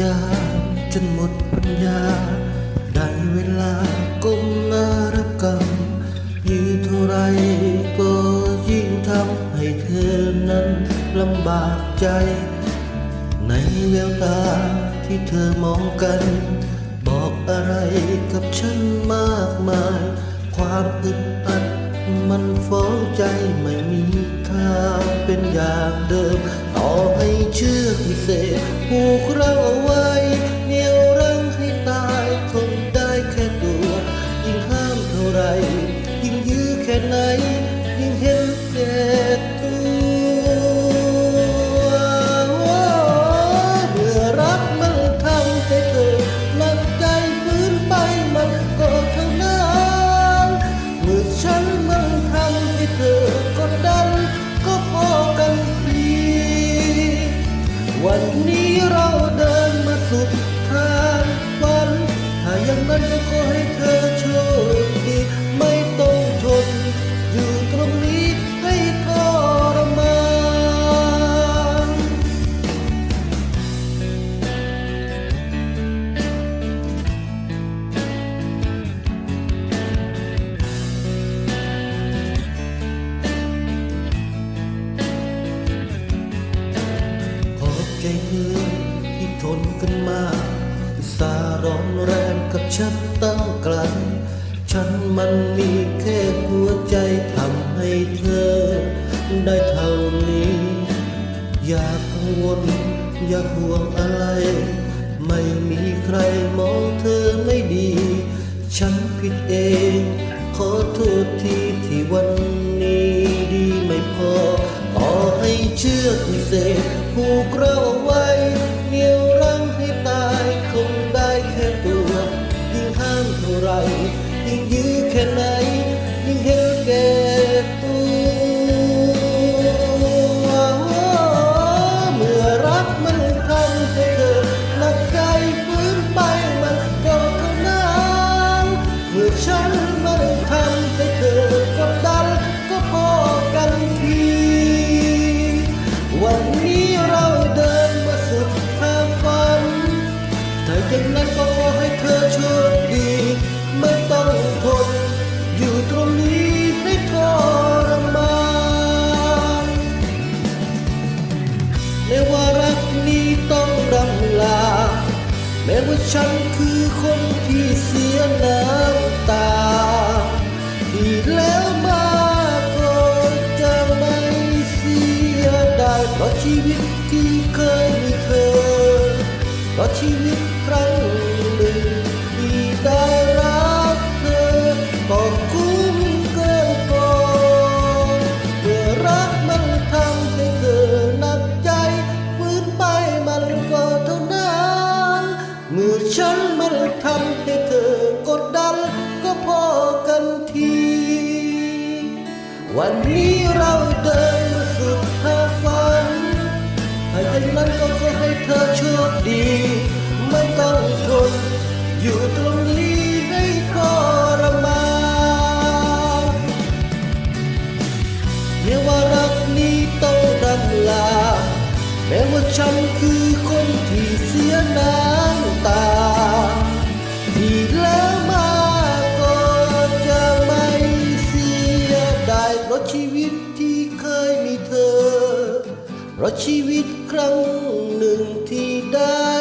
ยามจนหมดปัญญา ได้เวลาก้มหน้ารับกรรมยืเท่าไรก็ยิ่งทำให้เธอนั้นลำบากใจ ในแววตาที่เธอมองกัน บอกอะไรกับฉันมากมาย ความอึดอัดมันฟ้องใจไม่มีทาเป็นอย่างเดิม เชือกวิเศษผูกเราเอาไว้เหนี่ยวรั้งให้ตายคงได้แค่ตัว ยิ่งห้ามเท่าไร ยิ่งยื้อแค่ไหน ใจเธอที่ทนกันมาอุตสาร้อนแรงกับฉันตั้งไกล ฉันมันมีแค่หัวใจทำให้เธอ ได้เท่านี้ อย่ากังวล อย่าห่วงอะไร ไม่มีใครมองเธอไม่ดี ฉันผิดเอง ขอโทษทีที่วันนี้ดีไม่พอ ให้เชือกวิเศษผูกเราเอาไว ถ้าอย่างนั้นก็ขอให้เธอโชคดี ไม่ต้องทน อยู่ตรงนี้ให้ทรมานแม้ว่ารักนี้ต้องรำลา แม้ว่าฉันคือคนที่เสียน้ำตา ที่แล้วมาก็จะไม่เสียดายเพราะชีวิตที่เคยมีเธอ เพราะชีวิต รั้งหนึ่งที่ได้รักเธอก็คุ้มเกินพอเมื่อรักมันทำให้เธอหนักใจฟื้นไปมันก็เท่านั้นเมื่อฉันมันทำให้เธอกดดันก็พอกันที วันนี้เราเดินมาสุดทางฝันถ้าอย่างนั้นก็ขอให้เธอโชคดี ต้องทนอยู่ตรงนี้ให้ทรมานแม้ว่ารักนี้ต้องรำลาแม้ว่าฉันคือคนที่เสียน้ำตา ที่แล้วมาก็จะไม่เสียดายเพราะชีวิตที่เคยมีเธอ เพราะชีวิตครั้งหนึ่งที่ได้